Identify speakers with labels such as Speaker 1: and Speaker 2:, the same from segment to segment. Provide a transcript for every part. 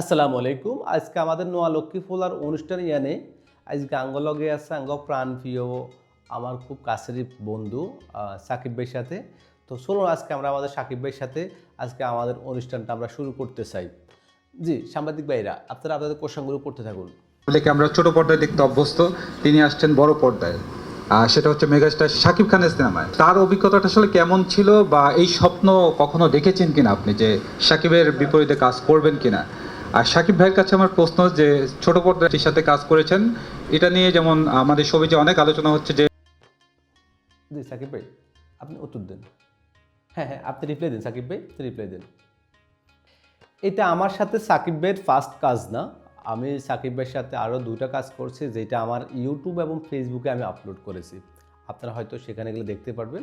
Speaker 1: আসসালামু আলাইকুম। আজকে আমাদের নোয়া লক্ষ্মী ফুলার অনুষ্ঠান ইয়ানে আজকে আঙ্গলগে আছে আঙ্গ প্রাণ প্রিয় আমার খুব কাছেরই বন্ধু সাকিব ভাইয়ের সাথে। তো চলুন আজকে আমরা আমাদের সাকিব ভাইয়ের সাথে আজকে আমাদের অনুষ্ঠানটা আমরা শুরু করতে চাই। জি, সাংবাদিক ভাইরা আপনারা আপনাদের কোশ্চেনগুলো করতে থাকুন।
Speaker 2: ছেলেকে আমরা ছোট পর্দায় দেখতে অভ্যস্ত, তিনি আসছেন বড় পর্দায়। আর সেটা হচ্ছে মেগাস্টার শাকিব খানের সিনেমায়। তার অভিজ্ঞতাটা আসলে কেমন ছিল বা এই স্বপ্ন কখনো দেখেছেন কিনা আপনি যে শাকিবের বিপরীতে কাজ করবেন কিনা? আর সাকিব ভাইয়ের কাছে আমার প্রশ্ন যে ছোট পর্দাটির সাথে কাজ করেছেন, এটা নিয়ে যেমন আমাদের সবিজে অনেক আলোচনা হচ্ছে যে
Speaker 1: জি, সাকিব ভাই, আপনি উত্তর দেন। হ্যাঁ হ্যাঁ আপনি রিপ্লাই দিন, সাকিব ভাই রিপ্লাই দিন। এটা আমার সাথে সাকিব ভাইয়ের ফার্স্ট কাজ না। আমি সাকিব ভাইয়ের সাথে আরও দুটা কাজ করছি, যেটা আমার ইউটিউব এবং ফেসবুকে আমি আপলোড করেছি। আপনারা হয়তো সেখানে গেলে দেখতে পারবেন।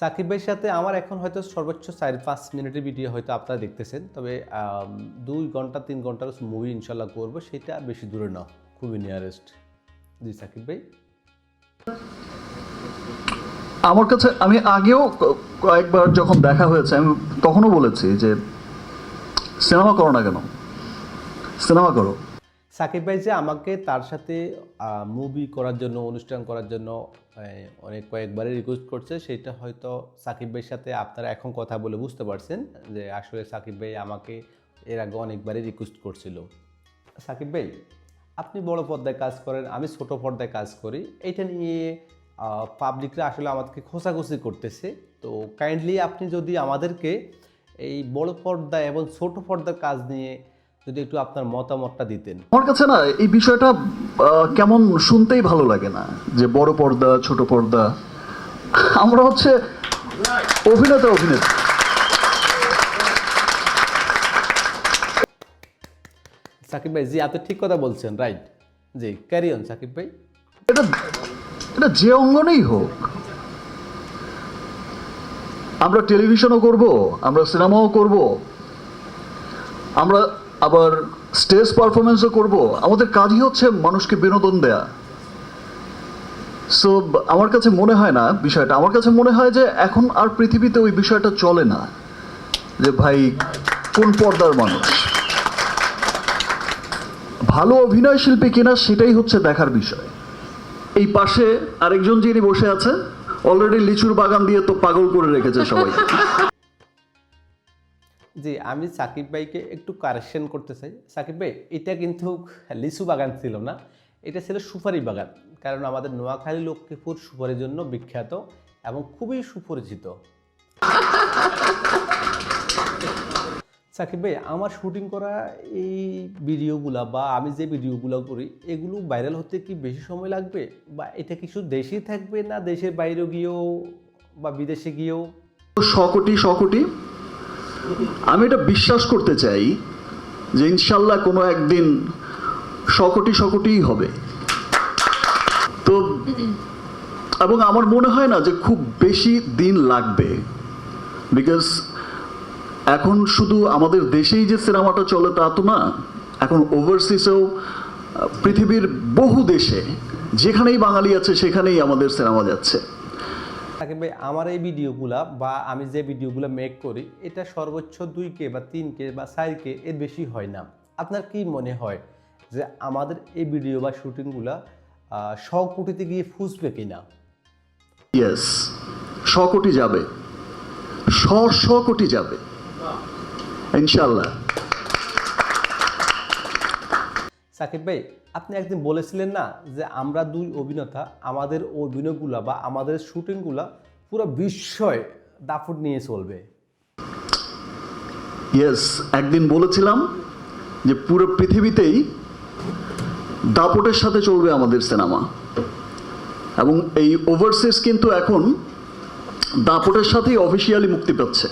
Speaker 1: সাকিব ভাইয়ের সাথে আমার এখন হয়তো সর্বোচ্চ চার পাঁচ মিনিটের ভিডিও হয়তো আপনারা দেখতেছেন। তবে দুই ঘণ্টা, তিন ঘণ্টার মুভি ইনশাল্লাহ করব, সেটা বেশি দূরে না, খুবই নিয়ারেস্ট জি, সাকিব ভাই?
Speaker 3: আমার কাছে, আমি আগেও কয়েকবার যখন দেখা হয়েছে, আমি তখনও বলেছি যে সিনেমা করো না কেন? সিনেমা করো।
Speaker 1: সাকিব ভাই যে আমাকে তার সাথে মুভি করার জন্য, অনুষ্ঠান করার জন্য অনেক কয়েকবারই রিকোয়েস্ট করছে। সেটা হয়তো সাকিব ভাইয়ের সাথে আপনারা এখন কথা বলে বুঝতে পারছেন যে আসলে সাকিব ভাই আমাকে এর আগে অনেকবারই রিকোয়েস্ট করছিল। সাকিব ভাই, আপনি বড় পর্দায় কাজ করেন, আমি ছোট পর্দায় কাজ করি। এটা নিয়ে পাবলিকরা আসলে আমাদেরকে খোঁচাখুচি করতেছে। তো কাইন্ডলি আপনি যদি আমাদেরকে এই বড় পর্দা এবং ছোট পর্দার কাজ নিয়ে যদি একটু আপনার মতামতটা দিতেন।
Speaker 3: আমার কাছে না এই বিষয়টা কেমন শুনতেই ভালো লাগে না যে বড় পর্দা ছোট পর্দা। আমরা হচ্ছে অভিনেতা অভিনেতা
Speaker 1: সাকিব ভাই জি আপনি ঠিক কথা বলছেন right G carry on Shakib ভাই।
Speaker 3: এটা এটা যে অঙ্গনেই হোক আমরা টেলিভিশনও করব আমরা সিনেমাও করব আমরা আবার স্টেজ পারফরমেন্সও করব। আমাদের কাজই হচ্ছে মানুষকে বিনোদন দেয়া। সো আমার কাছে মনে হয় না বিষয়টা। আমার কাছে মনে হয় যে এখন আর পৃথিবীতে ওই বিষয়টা চলে না। যে ভাই, কোন পর্দার মানুষ? ভালো অভিনয় শিল্পী কিনা সেটাই হচ্ছে দেখার বিষয়। এই পাশে আরেকজন যিনি বসে আছে অলরেডি লিচুর বাগান দিয়ে তো পাগল করে রেখেছে সবাই।
Speaker 1: জি, আমি সাকিব ভাইকে একটু কারেকশন করতে চাই। সাকিব ভাই, এটা কিন্তু লিচু বাগান ছিল না। এটা ছিল সুপারি বাগান। কারণ আমাদের নোয়াখালী লক্ষ্মীপুর সুপারির জন্য বিখ্যাত এবং খুবই সুপরিচিত। সাকিব ভাই, আমার শুটিং করা এই ভিডিওগুলা বা আমি যে ভিডিওগুলো করি, এগুলো ভাইরাল হতে কি বেশি সময় লাগবে? বা এটা কিছু দেশেই থাকবে না দেশের বাইরে গিয়েও বা বিদেশে গিয়েও?
Speaker 3: শকটি শকটি। আমি এটা বিশ্বাস করতে চাই যে ইনশাল্লাহ কোনো একদিন শকটি শকটিই হবে। তো, এবং আমার মনে হয় না যে খুব বেশি দিন লাগবে। বিকজ এখন শুধু আমাদের দেশেই যে সিনেমাটা চলে তা তো না, এখন ওভারসিসেও পৃথিবীর বহু দেশে, যেখানেই বাঙালি আছে, সেখানেই আমাদের সিনেমা যাচ্ছে।
Speaker 1: সাকিব ভাই আমার এই ভিডিওগুলা বা আমি যে ভিডিওগুলো মেক করি এটা সর্বোচ্চ দুই কে বা তিন কে বা চার কে এর বেশি হয় না। আপনার কি মনে হয় যে আমাদের এই ভিডিও বা শুটিংগুলা শ কোটিতে গিয়ে ফুসবে কিনা?
Speaker 3: ইয়েস শ কোটি যাবে। শ শ কোটি যাবে। ইনশাল্লাহ
Speaker 1: সাকিব ভাই আপনি একদিন বলেছিলেন না যে আমরা দুই অভিনেতা আমাদের অভিনয়গুলা বা আমাদের শুটিংগুলা পুরো বিস্ময় দাফট নিয়ে চলবে।
Speaker 3: ইয়েস একদিন বলেছিলাম যে পুরো পৃথিবীতেই দাপটের সাথে চলবে আমাদের সিনেমা। এবং এই ওভারসিজ কিন্তু এখন দাপটের সাথেই অফিসিয়ালি মুক্তি পাচ্ছে।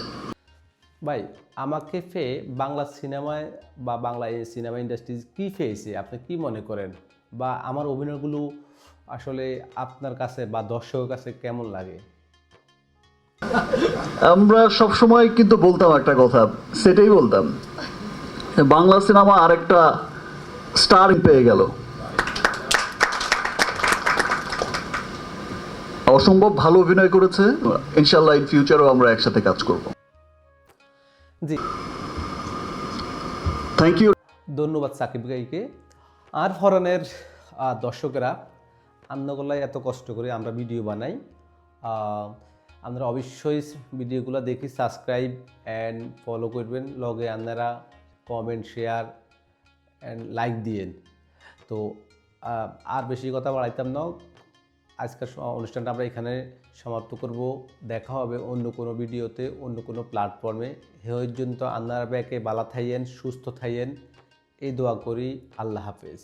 Speaker 1: ভাই আমাকে ফেয়ে বাংলা সিনেমায় বা বাংলা সিনেমা ইন্ডাস্ট্রি কী পেয়েছে আপনি কি মনে করেন? বা আমার অভিনয়গুলো আসলে আপনার কাছে বা দর্শকের কাছে কেমন লাগে?
Speaker 3: আমরা সব সময় কিন্তু বলতাম একটা কথা, সেটাই বলতাম। বাংলা সিনেমা আরেকটা স্টার পেয়ে গেল। অসম্ভব ভালো অভিনয় করেছে। ইনশাল্লাহ ইন ফিউচারও আমরা একসাথে কাজ করব।
Speaker 1: জি।
Speaker 3: থ্যাংক ইউ
Speaker 1: ধন্যবাদ সাকিব ভাইকে। আর ফরানের আহ, দর্শকেরা আন্নগোলায় এত কষ্ট করে আমরা ভিডিও বানাই। আপনারা অবশ্যই ভিডিওগুলো দেখি সাবস্ক্রাইব অ্যান্ড ফলো করবেন। লগে আপনারা কমেন্ট শেয়ার অ্যান্ড লাইক দিয়েন। তো আর বেশি কথা বাড়াইতাম না। আজকের অনুষ্ঠানটা আমরা এখানে সমাপ্ত করব। দেখা হবে অন্য কোনো ভিডিওতে, অন্য কোনো প্ল্যাটফর্মে হে পর্যন্ত আন্নার ব্যাকে বালা থাইয়েন, সুস্থ থাইয়েন। এই দোয়া করি, আল্লাহ হাফেজ।